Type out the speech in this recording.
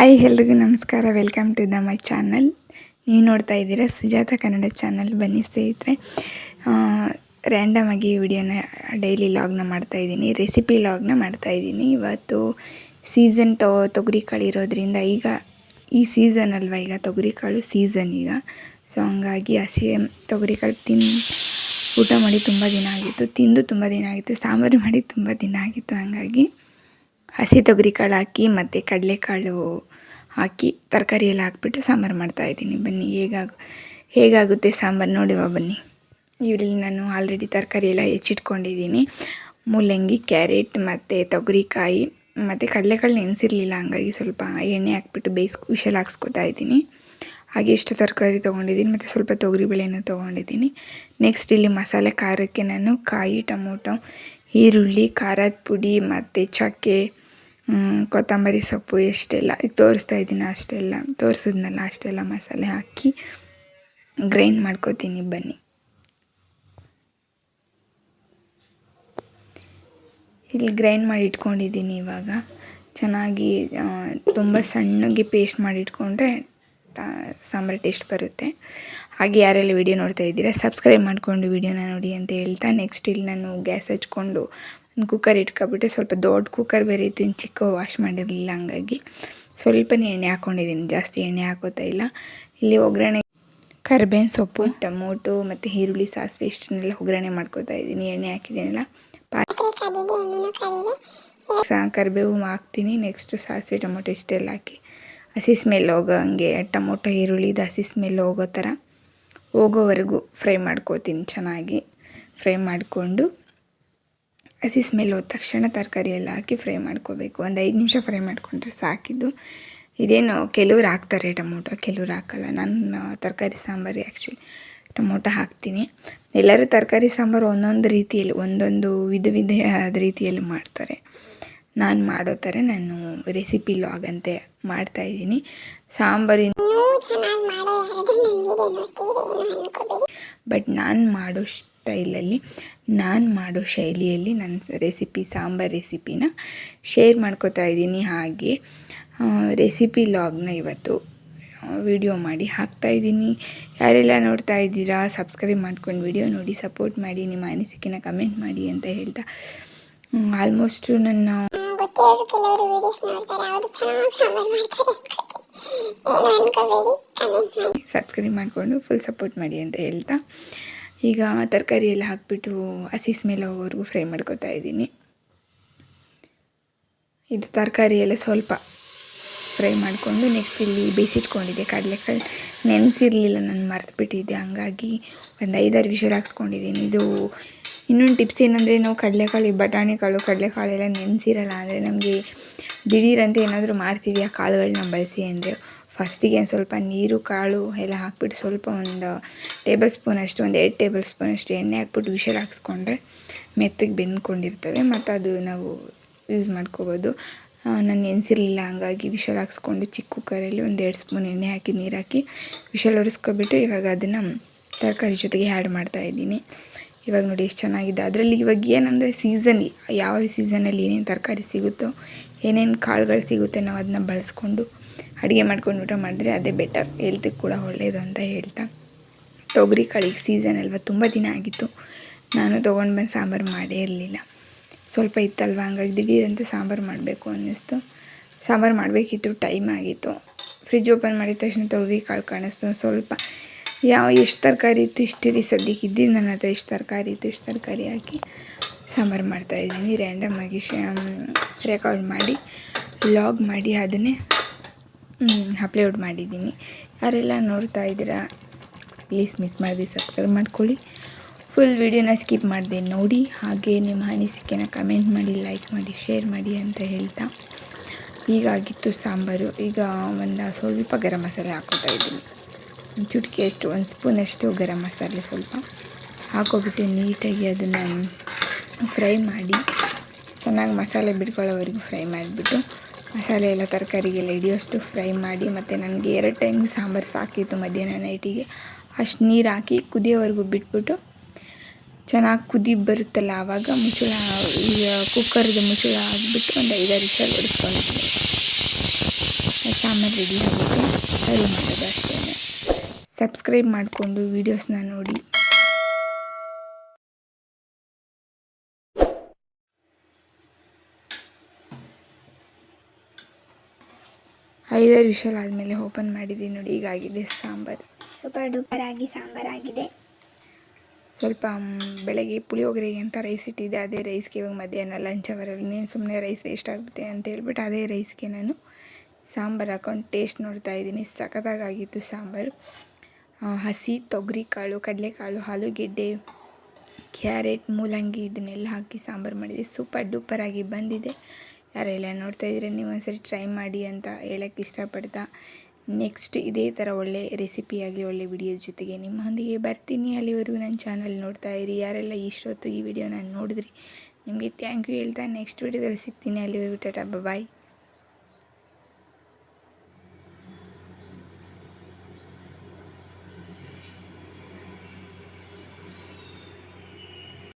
Hi ಎಲ್ರಿಗೂ ನಮಸ್ಕಾರ. Welcome to the my channel ನೀವು ನೋಡ್ತಾ ಇದ್ದೀರಾ ಸುಜಾತ ಕನ್ನಡ ಚಾನಲ್ ಬನ್ನಿ ಸ್ನೇಹಿತರೆ. ರ್ಯಾಂಡಮ್ ಆಗಿ ವಿಡಿಯೋನ ಡೈಲಿ ಲಾಗ್ನ ಮಾಡ್ತಾಯಿದ್ದೀನಿ ರೆಸಿಪಿ ಲಾಗ್ನ ಮಾಡ್ತಾಯಿದ್ದೀನಿ ಇವತ್ತು ಸೀಸನ್ ತೊ ತೊಗರಿ ಕಾಳು ಇರೋದ್ರಿಂದ ಈಗ ಈ ಸೀಸನ್ ಅಲ್ವಾ ಈಗ ತೊಗರಿ ಕಾಳು ಸೀಸನ್ ಈಗ. ಸೊ ಹಂಗಾಗಿ ಹಸಿ ತೊಗರಿ ಕಾಳು ತಿನ್, ಊಟ ಮಾಡಿ ತುಂಬ ದಿನ ಆಗಿತ್ತು. ತಿಂದು ತುಂಬ ದಿನ ಆಗಿತ್ತು. ಸಾಂಬಾರು ಮಾಡಿ ತುಂಬ ದಿನ ಆಗಿತ್ತು. ಹಾಗಾಗಿ ಹಸಿ ತೊಗರಿ ಕಾಳು ಹಾಕಿ ಮತ್ತು ಕಡಲೆಕಾಳು ಹಾಕಿ ತರಕಾರಿ ಎಲ್ಲ ಹಾಕ್ಬಿಟ್ಟು ಸಾಂಬಾರು ಮಾಡ್ತಾಯಿದ್ದೀನಿ ಬನ್ನಿ, ಹೇಗಾಗ, ಹೇಗಾಗುತ್ತೆ ಸಾಂಬಾರು ನೋಡುವ ಬನ್ನಿ. ಇವರಲ್ಲಿ ನಾನು ಆಲ್ರೆಡಿ ತರಕಾರಿ ಎಲ್ಲ ಹೆಚ್ಚಿಟ್ಕೊಂಡಿದ್ದೀನಿ. ಮೂಲಂಗಿ, ಕ್ಯಾರೆಟ್ ಮತ್ತು ತೊಗರಿಕಾಯಿ ಮತ್ತು ಕಡಲೆಕಾಳು ನೆನೆಸಿರಲಿಲ್ಲ, ಹಂಗಾಗಿ ಸ್ವಲ್ಪ ಎಣ್ಣೆ ಹಾಕ್ಬಿಟ್ಟು ಬೇಯಿಸ್ಕೊ ವಿಷಲ್ ಹಾಕ್ಸ್ಕೊತಾ ಇದ್ದೀನಿ. ಹಾಗೆ ಎಷ್ಟು ತರಕಾರಿ ತೊಗೊಂಡಿದ್ದೀನಿ ಮತ್ತು ಸ್ವಲ್ಪ ತೊಗರಿಬೇಳೆನೂ ತೊಗೊಂಡಿದ್ದೀನಿ. ನೆಕ್ಸ್ಟ್ ಇಲ್ಲಿ ಮಸಾಲೆ, ಖಾರಕ್ಕೆ ನಾನು ಕಾಯಿ, ಟೊಮೊಟೊ, ಈರುಳ್ಳಿ, ಖಾರದ ಪುಡಿ ಮತ್ತು ಚಕ್ಕೆ ಕೊತ್ತಂಬರಿ ಸೊಪ್ಪು ಎಷ್ಟೆಲ್ಲ, ಈಗ ತೋರಿಸ್ತಾ ಇದ್ದೀನಿ ಅಷ್ಟೆಲ್ಲ, ತೋರಿಸಿದ್ನಲ್ಲ ಅಷ್ಟೆಲ್ಲ ಮಸಾಲೆ ಹಾಕಿ ಗ್ರೈಂಡ್ ಮಾಡ್ಕೋತೀನಿ ಬನ್ನಿ. ಇಲ್ಲಿ ಗ್ರೈಂಡ್ ಮಾಡಿ ಇಟ್ಕೊಂಡಿದ್ದೀನಿ ಇವಾಗ. ಚೆನ್ನಾಗಿ ತುಂಬ ಸಣ್ಣಗೆ ಪೇಸ್ಟ್ ಮಾಡಿ ಇಟ್ಕೊಂಡ್ರೆ ಸಾಂಬಾರು ಟೇಸ್ಟ್ ಬರುತ್ತೆ. ಹಾಗೆ ಯಾರೆಲ್ಲ ವೀಡಿಯೋ ನೋಡ್ತಾ ಇದ್ದೀರಾ ಸಬ್ಸ್ಕ್ರೈಬ್ ಮಾಡಿಕೊಂಡು ವೀಡಿಯೋನ ನೋಡಿ ಅಂತ ಹೇಳ್ತಾ ನೆಕ್ಸ್ಟ್ ಇಲ್ಲಿ ನಾನು ಗ್ಯಾಸ್ ಹಚ್ಕೊಂಡು ಕುಕ್ಕರ್ ಇಟ್ಕೊಬಿಟ್ಟು ಸ್ವಲ್ಪ ದೊಡ್ಡ ಕುಕ್ಕರ್ ಬೇರೆ ಇತ್ತು, ಇನ್ನು ಚಿಕ್ಕ ವಾಶ್ ಮಾಡಿರಲಿಲ್ಲ ಹಂಗಾಗಿ. ಸ್ವಲ್ಪನೇ ಎಣ್ಣೆ ಹಾಕ್ಕೊಂಡಿದ್ದೀನಿ ಜಾಸ್ತಿ ಎಣ್ಣೆ ಹಾಕೋತಾ ಇಲ್ಲ. ಇಲ್ಲಿ ಒಗ್ಗರಣೆ, ಕರಿಬೇವಿನ ಸೊಪ್ಪು, ಟೊಮೊಟೊ ಮತ್ತು ಈರುಳ್ಳಿ, ಸಾಸಿವೆ, ಇಷ್ಟನ್ನೆಲ್ಲ ಒಗ್ಗರಣೆ ಮಾಡ್ಕೋತಾ ಇದ್ದೀನಿ, ಎಣ್ಣೆ ಹಾಕಿದ್ದೀನಲ್ಲ. ಕರಿಬೇವು ಹಾಕ್ತೀನಿ ನೆಕ್ಸ್ಟು ಸಾಸಿವೆ, ಟೊಮೊಟೊ ಇಷ್ಟೆಲ್ಲ ಹಾಕಿ. ಹಸಿ ಸ್ಮೆಲ್ ಹೋಗೋ ಹಂಗೆ, ಟೊಮೊಟೊ ಈರುಳ್ಳಿದು ಹಸಿ ಸ್ಮೆಲ್ ಹೋಗೋ ಥರ ಹೋಗೋವರೆಗೂ ಫ್ರೈ ಮಾಡ್ಕೊಳ್ತೀನಿ ಚೆನ್ನಾಗಿ. ಫ್ರೈ ಮಾಡಿಕೊಂಡು ಹಸಿ ಸ್ಮೆಲ್ ಹೋದ ತಕ್ಷಣ ತರಕಾರಿ ಎಲ್ಲ ಹಾಕಿ ಫ್ರೈ ಮಾಡ್ಕೋಬೇಕು. ಒಂದು ಐದು ನಿಮಿಷ ಫ್ರೈ ಮಾಡಿಕೊಂಡ್ರೆ ಸಾಕಿದ್ದು. ಇದೇನು ಕೆಲವ್ರು ಹಾಕ್ತಾರೆ ಟೊಮೊಟೊ ಕೆಲವ್ರು ಹಾಕಲ್ಲ. ನಾನು ತರಕಾರಿ ಸಾಂಬಾರು ಆ್ಯಕ್ಚುಲಿ ಟೊಮೊಟೊ ಹಾಕ್ತೀನಿ. ಎಲ್ಲರೂ ತರಕಾರಿ ಸಾಂಬಾರು ಒಂದೊಂದು ರೀತಿಯಲ್ಲಿ ಒಂದೊಂದು ವಿಧ ವಿಧವಾದ ರೀತಿಯಲ್ಲಿ ಮಾಡ್ತಾರೆ. ನಾನು ಮಾಡೋ ಥರ ನಾನು ರೆಸಿಪಿ ಲಾಗ್ ಅಂತೆ ಮಾಡ್ತಾಯಿದ್ದೀನಿ ಸಾಂಬಾರಿನ ಬಟ್ ನಾನು ಮಾಡೋ ಸ್ಟೈಲಲ್ಲಿ ನಾನು ಮಾಡೋ ಶೈಲಿಯಲ್ಲಿ ನನ್ನ ರೆಸಿಪಿ ಸಾಂಬಾರ್ ರೆಸಿಪಿನ ಶೇರ್ ಮಾಡ್ಕೋತಾ ಇದ್ದೀನಿ. ಹಾಗೆ ರೆಸಿಪಿ ಲಾಗ್ನ ಇವತ್ತು ವಿಡಿಯೋ ಮಾಡಿ ಹಾಕ್ತಾ ಇದ್ದೀನಿ. ಯಾರೆಲ್ಲ ನೋಡ್ತಾ ಇದ್ದೀರಾ ಸಬ್ಸ್ಕ್ರೈಬ್ ಮಾಡ್ಕೊಂಡು ವಿಡಿಯೋ ನೋಡಿ ಸಪೋರ್ಟ್ ಮಾಡಿ ನಿಮ್ಮ ಅನಿಸಿಕೆನ ಕಮೆಂಟ್ ಮಾಡಿ ಅಂತ ಹೇಳ್ತಾ ಆಲ್ಮೋಸ್ಟು ನನ್ನ ಸಬ್ಸ್ಕ್ರೈಬ್ ಮಾಡಿಕೊಂಡು ಫುಲ್ ಸಪೋರ್ಟ್ ಮಾಡಿ ಅಂತ ಹೇಳ್ತಾ. ಈಗ ತರಕಾರಿ ಎಲ್ಲ ಹಾಕ್ಬಿಟ್ಟು ಹಸಿ ಸ್ಮೆಲ್ ಹೋಗೋವರೆಗೂ ಫ್ರೈ ಮಾಡ್ಕೊತಾ ಇದ್ದೀನಿ. ಇದು ತರಕಾರಿ ಎಲ್ಲ ಸ್ವಲ್ಪ ಫ್ರೈ ಮಾಡಿಕೊಂಡು ನೆಕ್ಸ್ಟ್ ಇಲ್ಲಿ ಬೇಯಿಸಿಟ್ಕೊಂಡಿದ್ದೆ. ಕಡಲೆಕಾಳು ನೆನೆಸಿರಲಿಲ್ಲ, ನಾನು ಮರೆತುಬಿಟ್ಟಿದ್ದೆ. ಹಂಗಾಗಿ ಒಂದು ಐದಾರು ವಿಷಲ್ ಹಾಕ್ಸ್ಕೊಂಡಿದ್ದೀನಿ. ಇದು ಇನ್ನೊಂದು ಟಿಪ್ಸ್ ಏನಂದರೆ, ನಾವು ಕಡಲೆಕಾಳು ಬಟಾಣಿ ಕಾಳು ಕಡಲೆಕಾಳೆಲ್ಲ ನೆನೆಸಿರಲ್ಲ, ಅಂದರೆ ನಮಗೆ ದಿಢೀರಂತೆ ಏನಾದರೂ ಮಾಡ್ತೀವಿ, ಆ ಕಾಳುಗಳನ್ನ ಬಳಸಿ ಅಂದರೆ. ಫಸ್ಟಿಗೆ ಸ್ವಲ್ಪ ನೀರು, ಕಾಳು ಎಲ್ಲ ಹಾಕ್ಬಿಟ್ಟು ಸ್ವಲ್ಪ ಒಂದು ಟೇಬಲ್ ಸ್ಪೂನಷ್ಟು ಒಂದು ಎರಡು ಟೇಬಲ್ ಸ್ಪೂನಷ್ಟು ಎಣ್ಣೆ ಹಾಕ್ಬಿಟ್ಟು ವಿಷಲ್ ಹಾಕ್ಸ್ಕೊಂಡ್ರೆ ಮೆತ್ತಗೆ ಬೆಂದ್ಕೊಂಡಿರ್ತವೆ. ಮತ್ತು ಅದು ನಾವು ಯೂಸ್ ಮಾಡ್ಕೋಬೋದು. ನಾನು ನೆನೆಸಿರಲಿಲ್ಲ ಹಂಗಾಗಿ ವಿಷಲ್ ಹಾಕ್ಸ್ಕೊಂಡು ಚಿಕ್ಕ ಕುಕ್ಕರಲ್ಲಿ ಒಂದು ಎರಡು ಸ್ಪೂನ್ ಎಣ್ಣೆ ಹಾಕಿ, ನೀರು ಹಾಕಿ ವಿಷಲ್ ಹೊಡೆಸ್ಕೊಬಿಟ್ಟು ಇವಾಗ ಅದನ್ನು ತರಕಾರಿ ಜೊತೆಗೆ ಆ್ಯಡ್ ಮಾಡ್ತಾಯಿದ್ದೀನಿ ಇವಾಗ ನೋಡಿ ಎಷ್ಟು ಚೆನ್ನಾಗಿದೆ. ಅದರಲ್ಲಿ ಇವಾಗ ಏನಂದರೆ ಸೀಸನ್ ಯಾವ ಸೀಸನಲ್ಲಿ ಏನೇನು ತರಕಾರಿ ಸಿಗುತ್ತೋ, ಏನೇನು ಕಾಳುಗಳು ಸಿಗುತ್ತೆ, ನಾವು ಅದನ್ನ ಬಳಸ್ಕೊಂಡು ಅಡುಗೆ ಮಾಡ್ಕೊಂಡು ಊಟ ಮಾಡಿದ್ರೆ ಅದೇ ಬೆಟರ್ ಹೆಲ್ತಿಗೆ ಕೂಡ ಒಳ್ಳೆಯದು ಅಂತ ಹೇಳ್ತಾ. ತೊಗರಿ ಕಾಳಿಗೆ ಸೀಸನ್ ಅಲ್ವ, ತುಂಬ ದಿನ ಆಗಿತ್ತು. ನಾನು ತೊಗೊಂಡು ಬಂದು ಸಾಂಬಾರು ಮಾಡೇ ಇರಲಿಲ್ಲ. ಸ್ವಲ್ಪ ಇತ್ತಲ್ವ, ಹಂಗಾಗಿ ದಿಢೀರಂತೆ ಸಾಂಬಾರು ಮಾಡಬೇಕು ಅನ್ನಿಸ್ತು. ಸಾಂಬಾರು ಮಾಡಬೇಕಿತ್ತು ಟೈಮ್ ಆಗಿತ್ತು. ಫ್ರಿಜ್ ಓಪನ್ ಮಾಡಿದ ತಕ್ಷಣ ತೊಗರಿ ಕಾಳು ಕಾಣಿಸ್ತು. ಸ್ವಲ್ಪ ಯಾವ, ಎಷ್ಟು ತರಕಾರಿ ಇತ್ತು ಇಷ್ಟು ರೀ ಸದ್ಯಕ್ಕೆ? ಇದ್ದಿದ್ದು ನನ್ನ ಹತ್ರ ಇಷ್ಟು ತರಕಾರಿ ಇತ್ತು, ಇಷ್ಟು ತರಕಾರಿ ಹಾಕಿ ಸಾಂಬಾರು ಮಾಡ್ತಾಯಿದ್ದೀನಿ ರ್ಯಾಂಡಮಾಗಿ ಶ್ಯಾಮ್ ರೆಕಾರ್ಡ್ ಮಾಡಿ ಲಾಗ್ ಮಾಡಿ, ಅದನ್ನೇ ಅಪ್ಲೋಡ್ ಮಾಡಿದ್ದೀನಿ. ಯಾರೆಲ್ಲ ನೋಡ್ತಾ ಇದ್ದೀರಾ ಪ್ಲೀಸ್ ಮಿಸ್ ಮಾಡಿದೆ ಸಬ್ಸ್ಕ್ರೈಬ್ ಮಾಡ್ಕೊಳ್ಳಿ. ಫುಲ್ ವಿಡಿಯೋನ ಸ್ಕಿಪ್ ಮಾಡಿದೆ ನೋಡಿ. ಹಾಗೆ ನಿಮ್ಮ ಅನಿಸಿಕೆನ ಕಮೆಂಟ್ ಮಾಡಿ ಲೈಕ್ ಮಾಡಿ ಶೇರ್ ಮಾಡಿ ಅಂತ ಹೇಳ್ತಾ. ಹೀಗಾಗಿತ್ತು ಸಾಂಬಾರು. ಈಗ ಒಂದು ಸ್ವಲ್ಪ ಗರಂ ಮಸಾಲೆ ಹಾಕೋತಾ ಇದ್ದೀನಿ. ಚುಟ್ಕಿ ಅಷ್ಟು, ಒಂದು ಸ್ಪೂನಷ್ಟು ಗರಂ ಮಸಾಲೆ ಸ್ವಲ್ಪ. ಹಾಕೋಬಿಟ್ಟು ನೀಟಾಗಿ ಅದನ್ನು ಫ್ರೈ ಮಾಡಿ. ಚೆನ್ನಾಗಿ ಮಸಾಲೆ ಬಿಟ್ಕೊಳ್ಳೋವರೆಗೂ ಫ್ರೈ ಮಾಡಿಬಿಟ್ಟು. ಮಸಾಲೆ ಎಲ್ಲ ತರಕಾರಿಗೆಲ್ಲ ಹಿಡಿಯೋಷ್ಟು ಫ್ರೈ ಮಾಡಿ, ಮತ್ತು ನನಗೆ ಎರಡು ಟೈಮ್ ಸಾಂಬಾರು ಸಾಕಿತ್ತು ಮಧ್ಯಾಹ್ನ ನೈಟಿಗೆ ಅಷ್ಟು ನೀರು ಹಾಕಿ ಕುದಿಯೋವರೆಗೂ ಬಿಟ್ಬಿಟ್ಟು ಚೆನ್ನಾಗಿ ಕುದಿ ಬರುತ್ತಲ್ಲ ಆವಾಗ ಮುಚ್ಚಳ, ಈಗ ಕುಕ್ಕರ್ದು ಮುಚ್ಚಳ ಹಾಕ್ಬಿಟ್ಟು ಒಂದು ಐದಾರು ನಿಮಿಷ ಹೊಡೆಸ್ಕೊಂಡಿದ್ದೀನಿ ಸಾಂಬಾರು ರೆಡಿ ಆಗಿದೆ ಸರ್ವ್ ಮಾಡೋದು ಅಷ್ಟೇ ಸಬ್ಸ್ಕ್ರೈಬ್ ಮಾಡಿಕೊಂಡು ವೀಡಿಯೋಸ್ನ ನೋಡಿ. ಐದಾರು ವಿಷಲ್ ಆದಮೇಲೆ ಓಪನ್ ಮಾಡಿದ್ದೀನಿ ನೋಡಿ ಈಗಾಗಿದೆ ಸಾಂಬಾರು. ಸೂಪರ್ ಡೂಪರ್ ಆಗಿ ಸಾಂಬಾರಾಗಿದೆ. ಸ್ವಲ್ಪ ಬೆಳಗ್ಗೆ ಪುಳಿಯೋಗರೆಗೆ ಅಂತ ರೈಸ್ ಇಟ್ಟಿದ್ದೆ ಅದೇ ರೈಸ್ಗೆ ಇವಾಗ ಮಧ್ಯಾಹ್ನ ಲಂಚ್ ಅವರಲ್ಲಿ ನೀನು ಸುಮ್ಮನೆ ರೈಸ್ ವೇಸ್ಟ್ ಆಗುತ್ತೆ ಅಂತ ಹೇಳ್ಬಿಟ್ಟು ಅದೇ ರೈಸ್ಗೆ ನಾನು ಸಾಂಬಾರು ಹಾಕೊಂಡು ಟೇಸ್ಟ್ ನೋಡ್ತಾ ಇದ್ದೀನಿ. ಸಖತ್ತಾಗಿತ್ತು ಸಾಂಬಾರು. ಹಸಿ ತೊಗರಿ ಕಾಳು ಕಡಲೆಕಾಳು ಆಲೂಗೆಡ್ಡೆ ಕ್ಯಾರೆಟ್ ಮೂಲಂಗಿ ಇದನ್ನೆಲ್ಲ ಹಾಕಿ ಸಾಂಬಾರು ಮಾಡಿದೆ. ಸೂಪರ್ ಡೂಪರ್ ಆಗಿ ಬಂದಿದೆ. ಯಾರೆಲ್ಲ ನೋಡ್ತಾ ಇದ್ದೀರಾ, ನೀವು ಒಂದ್ಸರಿ ಟ್ರೈ ಮಾಡಿ ಅಂತ ಹೇಳಕ್ಕೆ ಇಷ್ಟಪಡ್ತಾ. ನೆಕ್ಸ್ಟ್ ಇದೇ ಥರ ಒಳ್ಳೆ ರೆಸಿಪಿಯಾಗಿ ಒಳ್ಳೆ ವಿಡಿಯೋ ಜೊತೆಗೆ ನಿಮ್ಮೊಂದಿಗೆ ಬರ್ತೀನಿ. ಅಲ್ಲಿವರೆಗೂ ನನ್ನ ಚಾನಲ್ ನೋಡ್ತಾ ಇರಿ. ಯಾರೆಲ್ಲ ಇಷ್ಟೊತ್ತು ಈ ವಿಡಿಯೋ ನಾನು ನೋಡಿದ್ರಿ, ನಿಮಗೆ ಥ್ಯಾಂಕ್ ಯು ಹೇಳ್ತಾ ನೆಕ್ಸ್ಟ್ ವಿಡಿಯೋದಲ್ಲಿ ಸಿಗ್ತೀನಿ. ಅಲ್ಲಿವರೆಗೂ ಟಾಟಾ ಬಾಯ್